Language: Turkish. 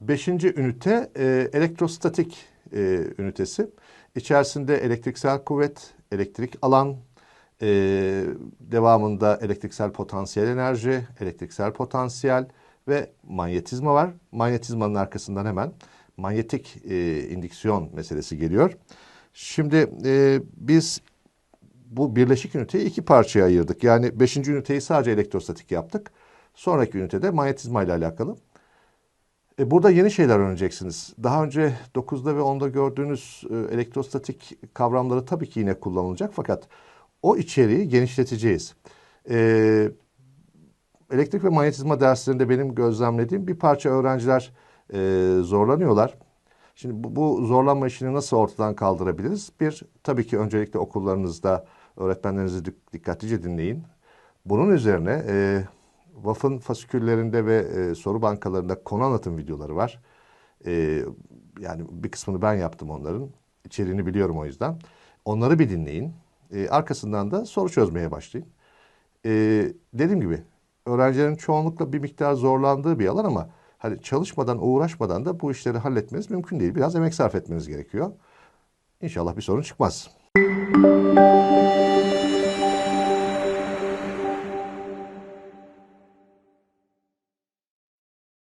Beşinci ünite e, elektrostatik e, ünitesi. İçerisinde elektriksel kuvvet, elektrik alan, e, devamında elektriksel potansiyel enerji, elektriksel potansiyel ve manyetizma var. Manyetizmanın arkasından hemen manyetik e, indüksiyon meselesi geliyor. Şimdi e, biz bu birleşik üniteyi iki parçaya ayırdık. Yani beşinci üniteyi sadece elektrostatik yaptık. Sonraki ünitede manyetizma ile alakalı. E, burada yeni şeyler öğreneceksiniz. Daha önce 9'da ve 10'da gördüğünüz e, elektrostatik kavramları tabii ki yine kullanılacak fakat o içeriği genişleteceğiz. E, elektrik ve manyetizma derslerinde benim gözlemlediğim bir parça öğrenciler e, zorlanıyorlar. Şimdi bu, bu zorlanma işini nasıl ortadan kaldırabiliriz? Bir, tabii ki öncelikle okullarınızda öğretmenlerinizi dikkatlice dinleyin. Bunun üzerine e, Vakfın fasiküllerinde ve e, soru bankalarında konu anlatım videoları var. E, yani bir kısmını ben yaptım onların. İçeriğini biliyorum o yüzden. Onları bir dinleyin. E, arkasından da soru çözmeye başlayın. E, dediğim gibi öğrencilerin çoğunlukla bir miktar zorlandığı bir alan ama hani çalışmadan, uğraşmadan da bu işleri halletmeniz mümkün değil. Biraz emek sarf etmeniz gerekiyor. İnşallah bir sorun çıkmaz. Música